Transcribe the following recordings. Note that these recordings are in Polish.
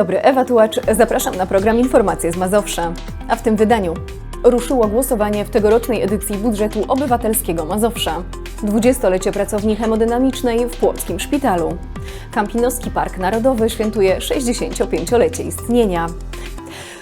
Dobry, Ewa Tułacz. Zapraszam na program Informacje z Mazowsza. A w tym wydaniu ruszyło głosowanie w tegorocznej edycji budżetu obywatelskiego Mazowsza. Dwudziestolecie pracowni hemodynamicznej w Płockim Szpitalu. Kampinoski Park Narodowy świętuje 65-lecie istnienia.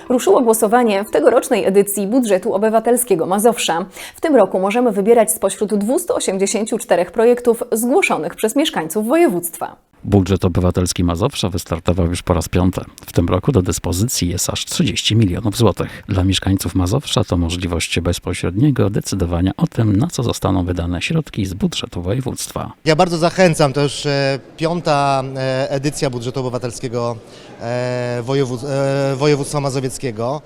Ruszyło głosowanie w tegorocznej edycji budżetu obywatelskiego Mazowsza. W tym roku możemy wybierać spośród 284 projektów zgłoszonych przez mieszkańców województwa. Budżet obywatelski Mazowsza wystartował już po raz piąty. W tym roku do dyspozycji jest aż 30 milionów złotych. Dla mieszkańców Mazowsza to możliwość bezpośredniego decydowania o tym, na co zostaną wydane środki z budżetu województwa. Ja bardzo zachęcam, to już e, piąta e, edycja budżetu obywatelskiego e, wojewód, województwa mazowieckiego.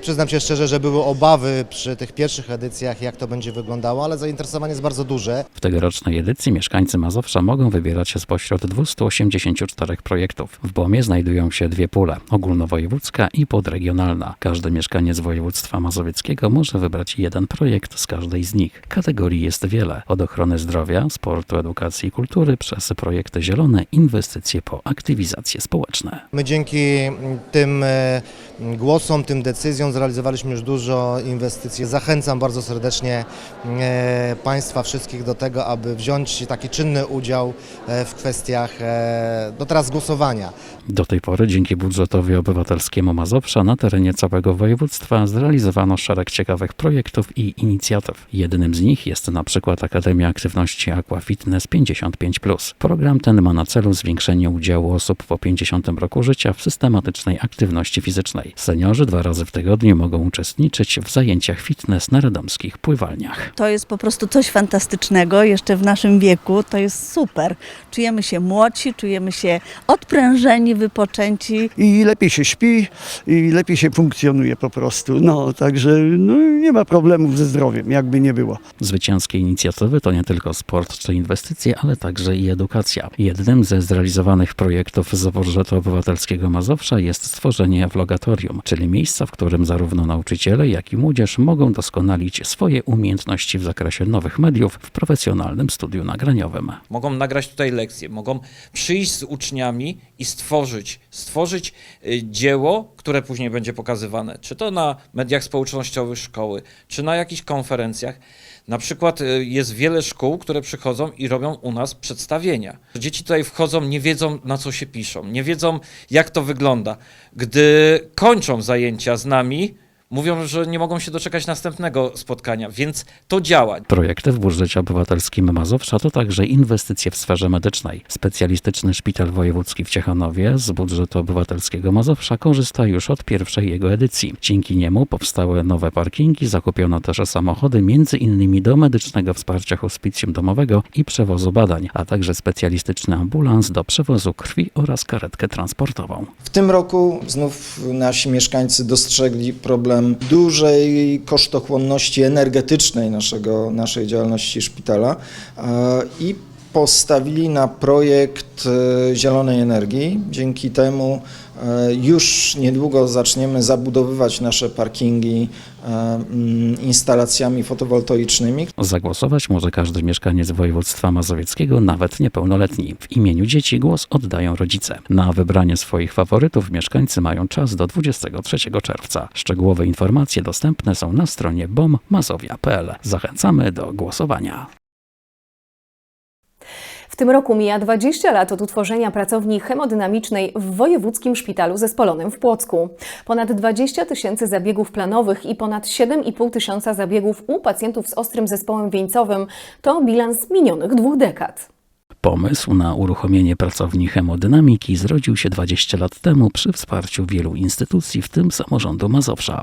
Przyznam się szczerze, że były obawy przy tych pierwszych edycjach, jak to będzie wyglądało, ale zainteresowanie jest bardzo duże. W tegorocznej edycji mieszkańcy Mazowsza mogą wybierać się spośród 284 projektów. W BOMie znajdują się dwie pule, ogólnowojewódzka i podregionalna. Każdy mieszkaniec województwa mazowieckiego może wybrać jeden projekt z każdej z nich. Kategorii jest wiele, od ochrony zdrowia, sportu, edukacji i kultury, przez projekty zielone, inwestycje po aktywizacje społeczne. My dzięki tym e, głosom, tym decyzjom zrealizowaliśmy już dużo inwestycji. Zachęcam bardzo serdecznie e, Państwa wszystkich do tego, aby wziąć taki czynny udział e, w kwestiach e, no teraz głosowania. Do tej pory dzięki budżetowi obywatelskiemu Mazowsza na terenie całego województwa zrealizowano szereg ciekawych projektów i inicjatyw. Jednym z nich jest na przykład Akademia Aktywności Aqua Fitness 55+. Program ten ma na celu zwiększenie udziału osób po 50 roku życia w systematycznej aktywności fizycznej. Seniorzy dwa razy w tygodniu mogą uczestniczyć w zajęciach fitness na radomskich pływalniach. To jest po prostu coś fantastycznego, jeszcze w naszym wieku, to jest super. Czujemy się młodsi, czujemy się odprężeni, wypoczęci. i lepiej się śpi i lepiej się funkcjonuje po prostu. No, także no, nie ma problemów ze zdrowiem, jakby nie było. Zwycięskie inicjatywy to nie tylko sport czy inwestycje, ale także i edukacja. Jednym ze zrealizowanych projektów z budżetu obywatelskiego Mazowsza jest stworzenie vlogatorium, czyli miejsca, w którym zarówno nauczyciele, jak i młodzież mogą doskonalić swoje umiejętności w zakresie nowych mediów w profesjonalnym studiu nagraniowym. Mogą nagrać tutaj lekcje, mogą przyjść z uczniami i stworzyć, stworzyć y, dzieło, które później będzie pokazywane, czy to na mediach społecznościowych szkoły, czy na jakichś konferencjach. Na przykład y, jest wiele szkół, które przychodzą i robią u nas przedstawienia. Dzieci tutaj wchodzą, nie wiedzą na co się piszą, nie wiedzą jak to wygląda. Gdy kończą zajęcia z nami, mówią, że nie mogą się doczekać następnego spotkania, więc to działa. Projekty w budżecie obywatelskim Mazowsza to także inwestycje w sferze medycznej. Specjalistyczny szpital wojewódzki w Ciechanowie z budżetu obywatelskiego Mazowsza korzysta już od pierwszej jego edycji. Dzięki niemu powstały nowe parkingi, zakupiono też samochody między innymi do medycznego wsparcia hospicjum domowego i przewozu badań, a także specjalistyczny ambulans do przewozu krwi oraz karetkę transportową. W tym roku znów nasi mieszkańcy dostrzegli problem dużej kosztochłonności energetycznej naszego, naszej działalności szpitala. E, i postawili na projekt e, zielonej energii. Dzięki temu e, już niedługo zaczniemy zabudowywać nasze parkingi e, mm, instalacjami fotowoltaicznymi, Zagłosować może każdy mieszkaniec województwa mazowieckiego, nawet niepełnoletni. W imieniu dzieci głos oddają rodzice. Na wybranie swoich faworytów mieszkańcy mają czas do 23 czerwca. Szczegółowe informacje dostępne są na stronie bommazowia.pl. Zachęcamy do głosowania. W tym roku mija 20 lat od utworzenia pracowni hemodynamicznej w Wojewódzkim Szpitalu Zespolonym w Płocku. Ponad 20 tysięcy zabiegów planowych i ponad 7,5 tysiąca zabiegów u pacjentów z ostrym zespołem wieńcowym to bilans minionych dwóch dekad. Pomysł na uruchomienie pracowni hemodynamiki zrodził się 20 lat temu przy wsparciu wielu instytucji, w tym samorządu Mazowsza.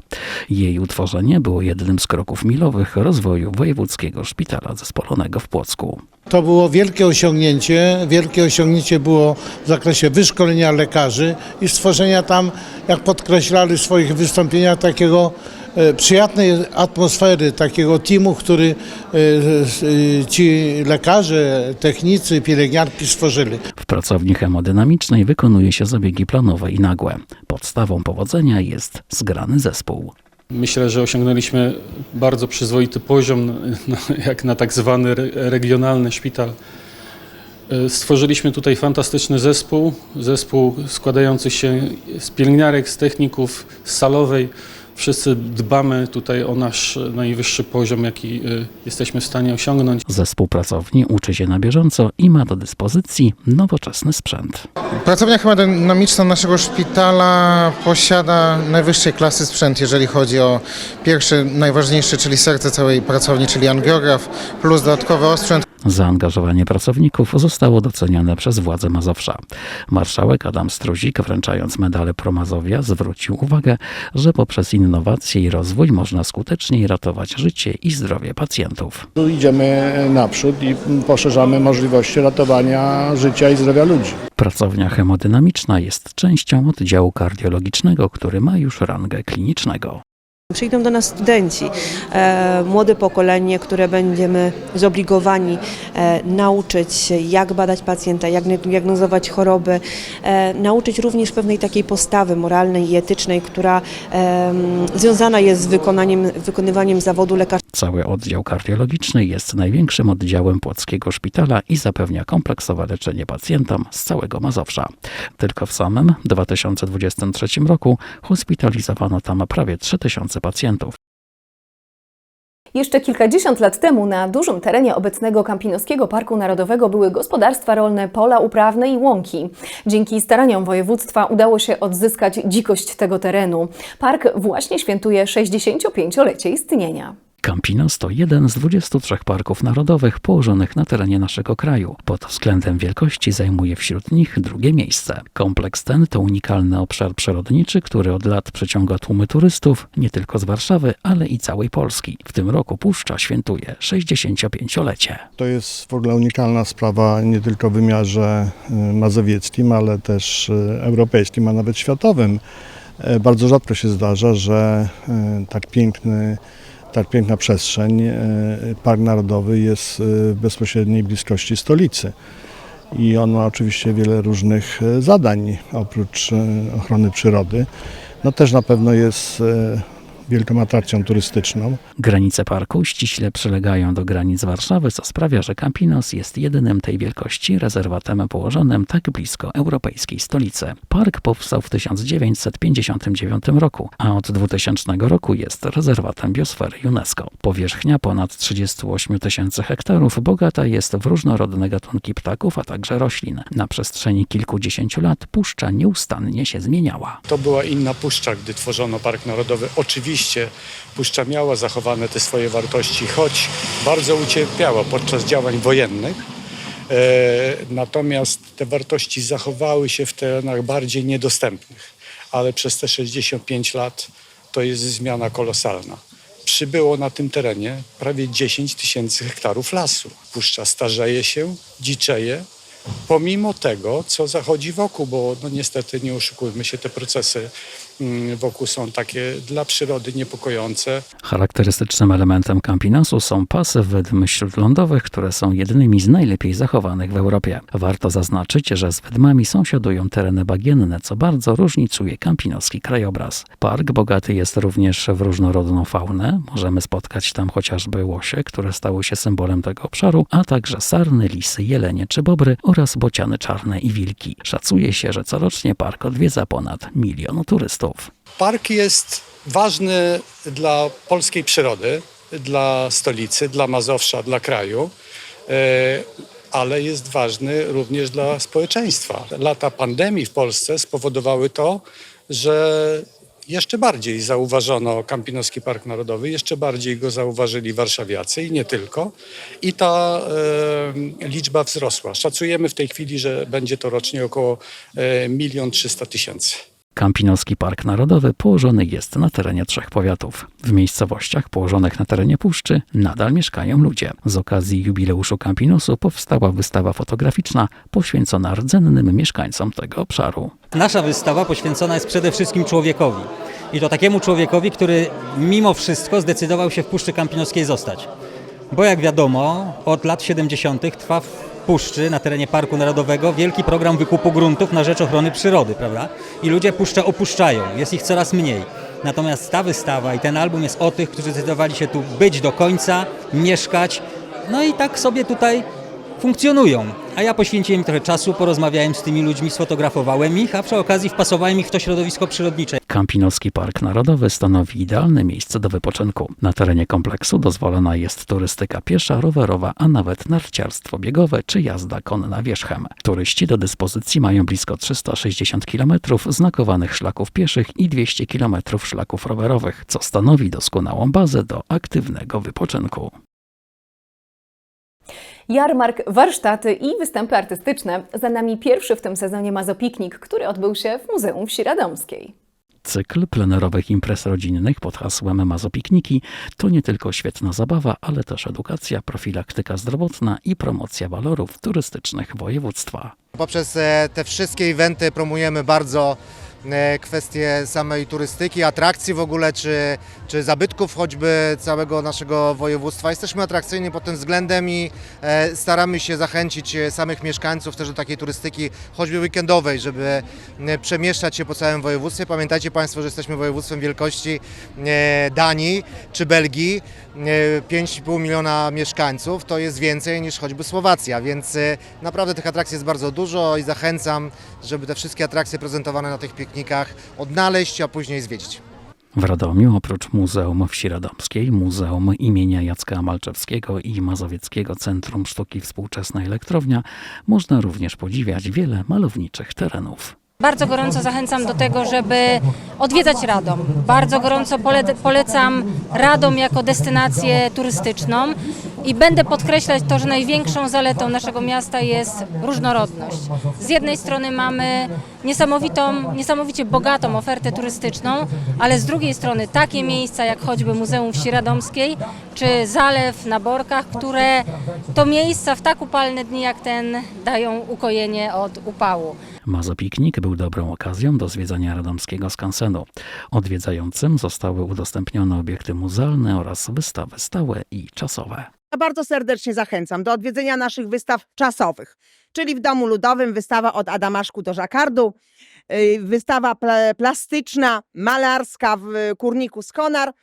Jej utworzenie było jednym z kroków milowych rozwoju Wojewódzkiego Szpitala Zespolonego w Płocku. To było wielkie osiągnięcie. Wielkie osiągnięcie było w zakresie wyszkolenia lekarzy i stworzenia tam, jak podkreślali w swoich wystąpieniach, takiego przyjaznej atmosfery, takiego teamu, który e, e, ci lekarze, technicy, pielęgniarki stworzyli. W pracowni hemodynamicznej wykonuje się zabiegi planowe i nagłe. Podstawą powodzenia jest zgrany zespół. Myślę, że osiągnęliśmy bardzo przyzwoity poziom, no, jak na tak zwany re- regionalny szpital. E, Stworzyliśmy tutaj fantastyczny zespół, zespół składający się z pielęgniarek, z techników, z salowej. Wszyscy dbamy tutaj o nasz najwyższy poziom, jaki e, jesteśmy w stanie osiągnąć. Zespół pracowni uczy się na bieżąco i ma do dyspozycji nowoczesny sprzęt. Pracownia hemodynamiczna naszego szpitala posiada najwyższej klasy sprzęt, jeżeli chodzi o pierwszy, najważniejszy, czyli serce całej pracowni, czyli angiograf, plus dodatkowy osprzęt. Zaangażowanie pracowników zostało docenione przez władze Mazowsza. Marszałek Adam Struzik, wręczając medale Promazowia, zwrócił uwagę, że poprzez innowacje i rozwój można skuteczniej ratować życie i zdrowie pacjentów. Idziemy naprzód i poszerzamy możliwości ratowania życia i zdrowia ludzi. Pracownia hemodynamiczna jest częścią oddziału kardiologicznego, który ma już rangę klinicznego. Przyjdą do nas studenci, e, młode pokolenie, które będziemy zobligowani e, nauczyć się, jak badać pacjenta, jak diagnozować choroby, e, nauczyć również pewnej takiej postawy moralnej i etycznej, która związana jest z wykonaniem, wykonywaniem zawodu lekarza. Cały oddział kardiologiczny jest największym oddziałem płockiego szpitala i zapewnia kompleksowe leczenie pacjentom z całego Mazowsza. Tylko w samym 2023 roku hospitalizowano tam prawie 3000 pacjentów. Jeszcze kilkadziesiąt lat temu na dużym terenie obecnego Kampinoskiego Parku Narodowego były gospodarstwa rolne, pola uprawne i łąki. Dzięki staraniom województwa udało się odzyskać dzikość tego terenu. Park właśnie świętuje 65-lecie istnienia. Campinos to jeden z 23 parków narodowych położonych na terenie naszego kraju. Pod względem wielkości zajmuje wśród nich drugie miejsce. Kompleks ten to unikalny obszar przyrodniczy, który od lat przyciąga tłumy turystów nie tylko z Warszawy, ale i całej Polski. W tym roku Puszcza świętuje 65-lecie. To jest w ogóle unikalna sprawa nie tylko w wymiarze y, mazowieckim, ale też y, europejskim, a nawet światowym. E, Bardzo rzadko się zdarza, że y, tak piękny tak piękna przestrzeń, y, Park Narodowy jest y, w bezpośredniej bliskości stolicy. I on ma oczywiście wiele różnych y, zadań oprócz ochrony przyrody. No też na pewno jest wielką atrakcją turystyczną. Granice parku ściśle przylegają do granic Warszawy, co sprawia, że Campinos jest jedynym tej wielkości rezerwatem położonym tak blisko europejskiej stolicy. Park powstał w 1959 roku, a od 2000 roku jest rezerwatem biosfery UNESCO. Powierzchnia ponad 38 tysięcy hektarów bogata jest w różnorodne gatunki ptaków, a także roślin. Na przestrzeni kilkudziesięciu lat puszcza nieustannie się zmieniała. To była inna puszcza, gdy tworzono Park Narodowy. Oczywiście puszcza miała zachowane te swoje wartości, choć bardzo ucierpiała podczas działań wojennych. E, natomiast te wartości zachowały się w terenach bardziej niedostępnych, ale przez te 65 lat to jest zmiana kolosalna. Przybyło na tym terenie prawie 10 tysięcy hektarów lasu. Puszcza starzeje się, dziczeje, pomimo tego, co zachodzi wokół, bo no niestety nie oszukujmy się, te procesy wokół są takie dla przyrody niepokojące. Charakterystycznym elementem Campinosu są pasy wydm śródlądowych, które są jednymi z najlepiej zachowanych w Europie. Warto zaznaczyć, że z wydmami sąsiadują tereny bagienne, co bardzo różnicuje kampinoski krajobraz. Park bogaty jest również w różnorodną faunę. Możemy spotkać tam chociażby łosie, które stały się symbolem tego obszaru, a także sarny, lisy, jelenie czy bobry oraz bociany czarne i wilki. Szacuje się, że corocznie park odwiedza ponad milion turystów. Park jest ważny dla polskiej przyrody, dla stolicy, dla Mazowsza, dla kraju, e, ale jest ważny również dla społeczeństwa. Lata pandemii w Polsce spowodowały to, że jeszcze bardziej zauważono Kampinoski Park Narodowy, jeszcze bardziej go zauważyli warszawiacy i nie tylko. I ta e, liczba wzrosła. Szacujemy w tej chwili, że będzie to rocznie około e, milion trzysta tysięcy. Kampinoski Park Narodowy położony jest na terenie trzech powiatów. W miejscowościach położonych na terenie puszczy nadal mieszkają ludzie. Z okazji jubileuszu Campinosu powstała wystawa fotograficzna poświęcona rdzennym mieszkańcom tego obszaru. Nasza wystawa poświęcona jest przede wszystkim człowiekowi. I to takiemu człowiekowi, który mimo wszystko zdecydował się w Puszczy Kampinoskiej zostać. Bo jak wiadomo, od lat 70. trwa Puszczy, na terenie Parku Narodowego, wielki program wykupu gruntów na rzecz ochrony przyrody, prawda? I ludzie Puszczę opuszczają, jest ich coraz mniej. Natomiast ta wystawa i ten album jest o tych, którzy zdecydowali się tu być do końca, mieszkać, no i tak sobie tutaj funkcjonują. A ja poświęciłem trochę czasu, porozmawiałem z tymi ludźmi, sfotografowałem ich, a przy okazji wpasowałem ich w to środowisko przyrodnicze. Kampinoski Park Narodowy stanowi idealne miejsce do wypoczynku. Na terenie kompleksu dozwolona jest turystyka piesza, rowerowa, a nawet narciarstwo biegowe czy jazda konna wierzchem. Turyści do dyspozycji mają blisko 360 km znakowanych szlaków pieszych i 200 km szlaków rowerowych, co stanowi doskonałą bazę do aktywnego wypoczynku. Jarmark, warsztaty i występy artystyczne. Za nami pierwszy w tym sezonie Mazopiknik, który odbył się w Muzeum Wsi Radomskiej. Cykl plenerowych imprez rodzinnych pod hasłem Mazopikniki to nie tylko świetna zabawa, ale też edukacja, profilaktyka zdrowotna i promocja walorów turystycznych województwa. Poprzez e, te wszystkie eventy promujemy bardzo e, kwestie samej turystyki, atrakcji w ogóle, czy, czy zabytków choćby całego naszego województwa. Jesteśmy atrakcyjni pod tym względem i e, staramy się zachęcić samych mieszkańców też do takiej turystyki choćby weekendowej, żeby przemieszczać się po całym województwie. Pamiętajcie Państwo, że jesteśmy województwem wielkości Danii czy Belgii. E, 5,5 miliona mieszkańców to jest więcej niż choćby Słowacja, więc naprawdę tych atrakcji jest bardzo dużo i zachęcam, żeby te wszystkie atrakcje prezentowane na tych piknikach odnaleźć, a później zwiedzić. W Radomiu oprócz Muzeum Wsi Radomskiej, Muzeum imienia Jacka Malczewskiego i Mazowieckiego Centrum Sztuki Współczesnej Elektrownia można również podziwiać wiele malowniczych terenów. Bardzo gorąco zachęcam do tego, żeby odwiedzać Radom. Bardzo gorąco pole- polecam Radom jako destynację turystyczną i będę podkreślać to, że największą zaletą naszego miasta jest różnorodność. Z jednej strony mamy niesamowitą, niesamowicie bogatą ofertę turystyczną, ale z drugiej strony takie miejsca jak choćby Muzeum Wsi Radomskiej czy Zalew na Borkach, które to miejsca w tak upalne dni jak ten dają ukojenie od upału. Mazopiknik był dobrą okazją do zwiedzania radomskiego skansenu. Odwiedzającym zostały udostępnione obiekty muzealne oraz wystawy stałe i czasowe. Bardzo serdecznie zachęcam do odwiedzenia naszych wystaw czasowych, czyli w Domu Ludowym wystawa od Adamaszku do Żakardu, yy, wystawa pla- plastyczna, malarska w Kurniku Skonar.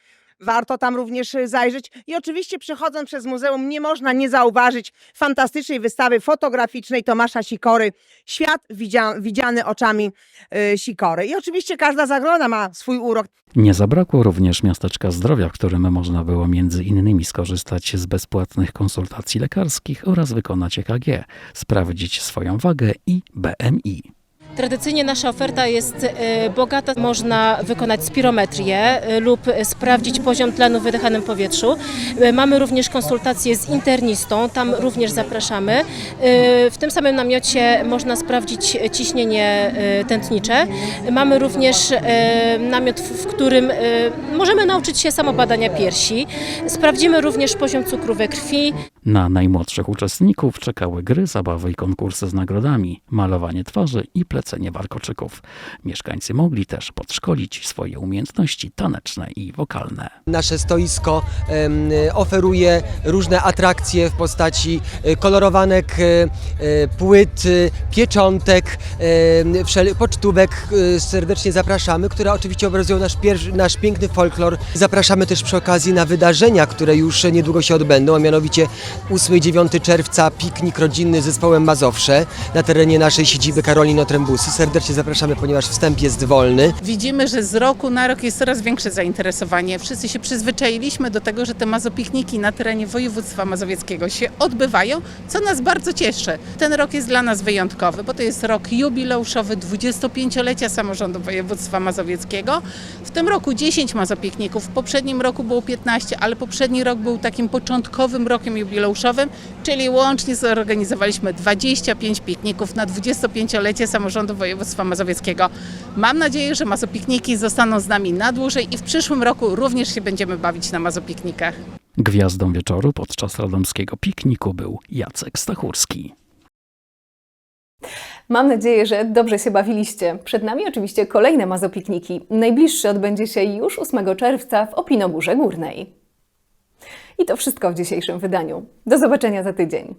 Warto tam również y, zajrzeć. I oczywiście przechodząc przez muzeum nie można nie zauważyć fantastycznej wystawy fotograficznej Tomasza Sikory. Świat widzia- widziany oczami y, Sikory. I oczywiście każda zagrona ma swój urok. Nie zabrakło również miasteczka zdrowia, w którym można było między innymi skorzystać z bezpłatnych konsultacji lekarskich oraz wykonać EKG, sprawdzić swoją wagę i BMI. Tradycyjnie nasza oferta jest e, bogata. Można wykonać spirometrię e, lub sprawdzić poziom tlenu w wydychanym powietrzu. E, Mamy również konsultacje z internistą, tam również zapraszamy. W tym samym namiocie można sprawdzić ciśnienie tętnicze. Mamy również namiot, w którym możemy nauczyć się samobadania piersi. Sprawdzimy również poziom cukru we krwi. Na najmłodszych uczestników czekały gry, zabawy i konkursy z nagrodami, malowanie twarzy i plecenie warkoczyków. Mieszkańcy mogli też podszkolić swoje umiejętności taneczne i wokalne. Nasze stoisko oferuje różne atrakcje w postaci e, kolorowanek, e, e, płyt, pieczątek, pocztówek. Serdecznie zapraszamy, które oczywiście obrazują nasz, nasz piękny folklor. Zapraszamy też przy okazji na wydarzenia, które już niedługo się odbędą, a mianowicie 8-9 czerwca piknik rodzinny z zespołem Mazowsze na terenie naszej siedziby Karoliny Otrębusy. Serdecznie zapraszamy, ponieważ wstęp jest wolny. Widzimy, że z roku na rok jest coraz większe zainteresowanie. Wszyscy się przyzwyczailiśmy do tego, że te mazopikniki na terenie województwa mazowieckiego się odbywają, co nas bardzo cieszy. Ten rok jest dla nas wyjątkowy, bo to jest rok jubileuszowy 25-lecia samorządu województwa mazowieckiego. W tym roku 10 mazopikników, w poprzednim roku było 15, ale poprzedni rok był takim początkowym rokiem jubileuszowym, czyli łącznie zorganizowaliśmy 25 pikników na 25-lecie samorządu województwa mazowieckiego. Mam nadzieję, że mazopikniki zostaną z nami na dłużej i w przyszłym roku również się będziemy bawić na mazopiknikach. Gwiazdą wieczoru podczas radomskiego pikniku był Jacek Stachurski. Mam nadzieję, że dobrze się bawiliście. Przed nami oczywiście kolejne mazopikniki. Najbliższy odbędzie się już 8 czerwca w Opinogórze Górnej. I to wszystko w dzisiejszym wydaniu. Do zobaczenia za tydzień.